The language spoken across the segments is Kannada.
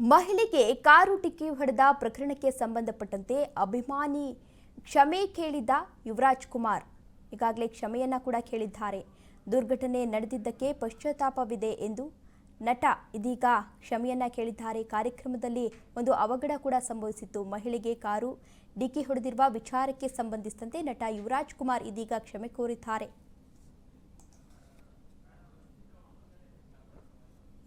ಮಹಿಳೆಗೆ ಕಾರು ಡಿಕ್ಕಿ ಹೊಡೆದ ಪ್ರಕರಣಕ್ಕೆ ಸಂಬಂಧಪಟ್ಟಂತೆ ಅಭಿಮಾನಿ ಕ್ಷಮೆ ಕೇಳಿದ್ದ ಯುವರಾಜ್ ಕುಮಾರ್. ಈಗಾಗಲೇ ಕ್ಷಮೆಯನ್ನ ಕೂಡ ಕೇಳಿದ್ದಾರೆ. ದುರ್ಘಟನೆ ನಡೆದಿದ್ದಕ್ಕೆ ಪಶ್ಚಾತ್ತಾಪವಿದೆ ಎಂದು ನಟ ಇದೀಗ ಕ್ಷಮೆಯನ್ನ ಕೇಳಿದ್ದಾರೆ. ಕಾರ್ಯಕ್ರಮದಲ್ಲಿ ಒಂದು ಅವಘಡ ಕೂಡ ಸಂಭವಿಸಿತ್ತು. ಮಹಿಳೆಗೆ ಕಾರು ಡಿಕ್ಕಿ ಹೊಡೆದಿರುವ ವಿಚಾರಕ್ಕೆ ಸಂಬಂಧಿಸಿದಂತೆ ನಟ ಯುವರಾಜ್ ಕುಮಾರ್ ಇದೀಗ ಕ್ಷಮೆ ಕೋರಿದ್ದಾರೆ.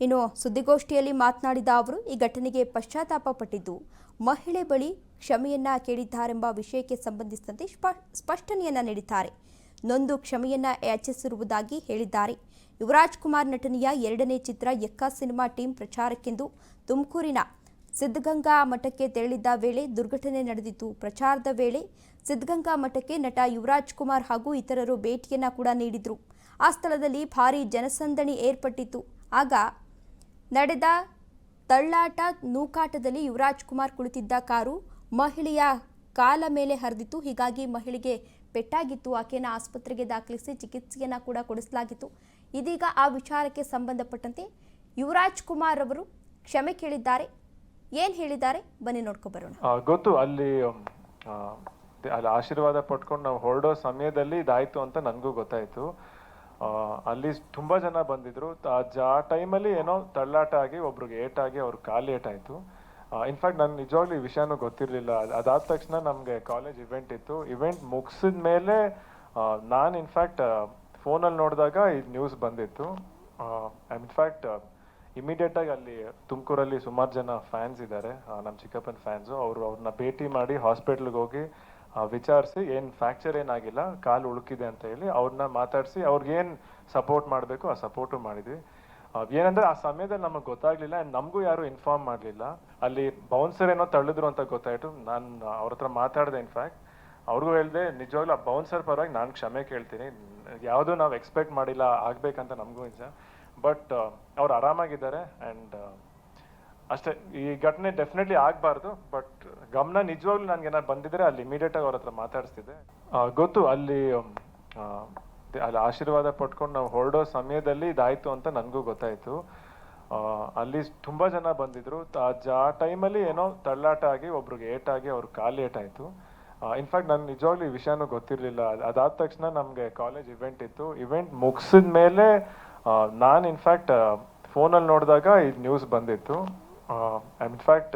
ಇನ್ನು ಸುದ್ದಿಗೋಷ್ಠಿಯಲ್ಲಿ ಮಾತನಾಡಿದ ಅವರು, ಈ ಘಟನೆಗೆ ಪಶ್ಚಾತ್ತಾಪ ಪಟ್ಟಿದ್ದು, ಮಹಿಳೆ ಬಳಿ ಕ್ಷಮೆಯನ್ನ ಕೇಳಿದ್ದಾರೆಂಬ ವಿಷಯಕ್ಕೆ ಸಂಬಂಧಿಸಿದಂತೆ ಸ್ಪ- ಸ್ಪಷ್ಟನೆಯನ್ನ ನೀಡಿದ್ದಾರೆ. ನೊಂದು ಕ್ಷಮೆಯನ್ನ ಯಾಚಿಸಿರುವುದಾಗಿ ಹೇಳಿದ್ದಾರೆ. ಯುವರಾಜ್ ಕುಮಾರ್ ನಟನೆಯ ಎರಡನೇ ಚಿತ್ರ ಎಕ್ಕ ಸಿನಿಮಾ ಟೀಮ್ ಪ್ರಚಾರಕ್ಕೆಂದು ತುಮಕೂರಿನ ಸಿದ್ಧಗಂಗಾ ಮಠಕ್ಕೆ ತೆರಳಿದ್ದ ವೇಳೆ ದುರ್ಘಟನೆ ನಡೆದಿತ್ತು ಪ್ರಚಾರದ ವೇಳೆ ಸಿದ್ಧಗಂಗಾ ಮಠಕ್ಕೆ ನಟ ಯುವರಾಜ್ ಕುಮಾರ್ ಹಾಗೂ ಇತರರು ಭೇಟಿಯನ್ನ ಕೂಡ ನೀಡಿದ್ರು. ಆ ಸ್ಥಳದಲ್ಲಿ ಭಾರೀ ಜನಸಂದಣಿ ಏರ್ಪಟ್ಟಿತ್ತು. ಆಗ ನಡೆದ ತಳ್ಳಾಟ ನೂಕಾಟದಲ್ಲಿ ಯುವರಾಜ್ ಕುಮಾರ್ ಕುಳಿತಿದ್ದ ಕಾರು ಮಹಿಳೆಯ ಕಾಲ ಮೇಲೆ ಹರಿದಿತ್ತು. ಹೀಗಾಗಿ ಮಹಿಳೆಗೆ ಪೆಟ್ಟಾಗಿತ್ತು. ಆಕೆಯನ್ನು ಆಸ್ಪತ್ರೆಗೆ ದಾಖಲಿಸಿ ಚಿಕಿತ್ಸೆಯನ್ನು ಕೂಡ ಕೊಡಿಸಲಾಗಿತ್ತು. ಇದೀಗ ಆ ವಿಚಾರಕ್ಕೆ ಸಂಬಂಧಪಟ್ಟಂತೆ ಯುವರಾಜ್ ಕುಮಾರ್ ಅವರು ಕ್ಷಮೆ ಕೇಳಿದ್ದಾರೆ. ಏನ್ ಹೇಳಿದ್ದಾರೆ? ಬನ್ನಿ ನೋಡ್ಕೊ ಬರೋಣ. ಗೊತ್ತು. ಅಲ್ಲಿ ಅಲ್ಲಿ ಆಶೀರ್ವಾದ ಪಟ್ಕೊಂಡು ನಾವು ಹೊರಡೋ ಸಮಯದಲ್ಲಿ ಇದಾಯ್ತು ಅಂತ ನನಗೂ ಗೊತ್ತಾಯ್ತು. ಅಲ್ಲಿ ತುಂಬಾ ಜನ ಬಂದಿದ್ರು. ಆ ಟೈಮಲ್ಲಿ ಏನೋ ತಳ್ಳಾಟ ಆಗಿ ಒಬ್ರಿಗೆ ಏಟಾಗಿ ಅವ್ರ ಕಾಲು ಏಟಾಯ್ತು. ಇನ್ಫ್ಯಾಕ್ಟ್ ನನ್ ನಿಜವಾಗ್ಲೂ ಈ ವಿಷಯನೂ ಗೊತ್ತಿರಲಿಲ್ಲ. ಅದಾದ ತಕ್ಷಣ ನಮಗೆ ಕಾಲೇಜ್ ಇವೆಂಟ್ ಇತ್ತು. ಇವೆಂಟ್ ಮುಗಿಸಿದ ಮೇಲೆ ನಾನು ಇನ್ಫ್ಯಾಕ್ಟ್ ಫೋನಲ್ಲಿ ನೋಡಿದಾಗ ಈ ನ್ಯೂಸ್ ಬಂದಿತ್ತು. ಇನ್ಫ್ಯಾಕ್ಟ್ ಇಮಿಡಿಯೇಟ್ ಆಗಿ ಅಲ್ಲಿ ತುಮಕೂರಲ್ಲಿ ಸುಮಾರು ಜನ ಫ್ಯಾನ್ಸ್ ಇದ್ದಾರೆ. ನಮ್ಮ ಚಿಕ್ಕಪ್ಪನ ಫ್ಯಾನ್ಸು ಅವರು ಅವ್ರನ್ನ ಭೇಟಿ ಮಾಡಿ ಹಾಸ್ಪಿಟ್ಲಿಗೆ ಹೋಗಿ ವಿಚಾರಿಸಿ ಏನು ಫ್ರ್ಯಾಕ್ಚರ್ ಏನಾಗಿಲ್ಲ, ಕಾಲು ಉಳುಕಿದೆ ಅಂತ ಹೇಳಿ ಅವ್ರನ್ನ ಮಾತಾಡಿಸಿ ಅವ್ರಿಗೆ ಏನು ಸಪೋರ್ಟ್ ಮಾಡಬೇಕು ಆ ಸಪೋರ್ಟು ಮಾಡಿದ್ವಿ. ಏನಂದ್ರೆ ಆ ಸಮಯದಲ್ಲಿ ನಮಗೆ ಗೊತ್ತಾಗ್ಲಿಲ್ಲ ಆ್ಯಂಡ್ ನಮಗೂ ಯಾರು ಇನ್ಫಾರ್ಮ್ ಮಾಡಲಿಲ್ಲ. ಅಲ್ಲಿ ಬೌನ್ಸರ್ ಏನೋ ತಳ್ಳಿದ್ರು ಅಂತ ಗೊತ್ತಾಯ್ತು. ನಾನು ಅವ್ರ ಹತ್ರ ಮಾತಾಡಿದೆ ಇನ್ಫ್ಯಾಕ್ಟ್ ಅವ್ರಿಗೂ ಹೇಳಿದೆ, ನಿಜವಾಗ್ಲೂ ಆ ಬೌನ್ಸರ್ ಪರವಾಗಿ ನಾನು ಕ್ಷಮೆ ಕೇಳ್ತೀನಿ. ಯಾವುದೂ ನಾವು ಎಕ್ಸ್ಪೆಕ್ಟ್ ಮಾಡಿಲ್ಲ ಆಗ್ಬೇಕಂತ ನಮಗೂ ನಿಜ ಬಟ್ ಅವ್ರು ಆರಾಮಾಗಿದ್ದಾರೆ ಆ್ಯಂಡ್ ಅಷ್ಟೇ, ಈ ಘಟನೆ ಡೆಫಿನೆಟ್ಲಿ ಆಗಬಾರ್ದು ಬಟ್ ಗಮನ ನಿಜವಾಗ್ಲೂ ನನಗೆ ಏನಾದ್ರು ಬಂದಿದ್ರೆ ಅಲ್ಲಿ ಇಮಿಡಿಯೇಟ್ ಆಗಿ ಅವ್ರ ಹತ್ರ ಮಾತಾಡಿಸ್ತಿದ್ದೆ ಗೊತ್ತು, ಅಲ್ಲಿ ಅಲ್ಲಿ ಆಶೀರ್ವಾದ ಪಟ್ಕೊಂಡು ನಾವು ಹೊರಡೋ ಸಮಯದಲ್ಲಿ ಇದಾಯ್ತು ಅಂತ ನನಗೂ ಗೊತ್ತಾಯ್ತು. ಅಲ್ಲಿ ತುಂಬಾ ಜನ ಬಂದಿದ್ರು. ಆ ಟೈಮಲ್ಲಿ ಏನೋ ತಳ್ಳಾಟ ಆಗಿ ಒಬ್ರಿಗೆ ಏಟಾಗಿ ಅವ್ರ ಕಾಲು ಏಟಾಯ್ತು. ಇನ್ಫ್ಯಾಕ್ಟ್ ನನ್ ನಿಜವಾಗ್ಲೂ ಈ ವಿಷಯನೂ ಗೊತ್ತಿರಲಿಲ್ಲ. ಅದಾದ ತಕ್ಷಣ ನಮಗೆ ಕಾಲೇಜ್ ಇವೆಂಟ್ ಇತ್ತು. ಇವೆಂಟ್ ಮುಗಿಸಿದ ಮೇಲೆ ನಾನು ಇನ್ಫ್ಯಾಕ್ಟ್ ಫೋನಲ್ಲಿ ನೋಡಿದಾಗ ಈ ನ್ಯೂಸ್ ಬಂದಿತ್ತು. ಇನ್ಫ್ಯಾಕ್ಟ್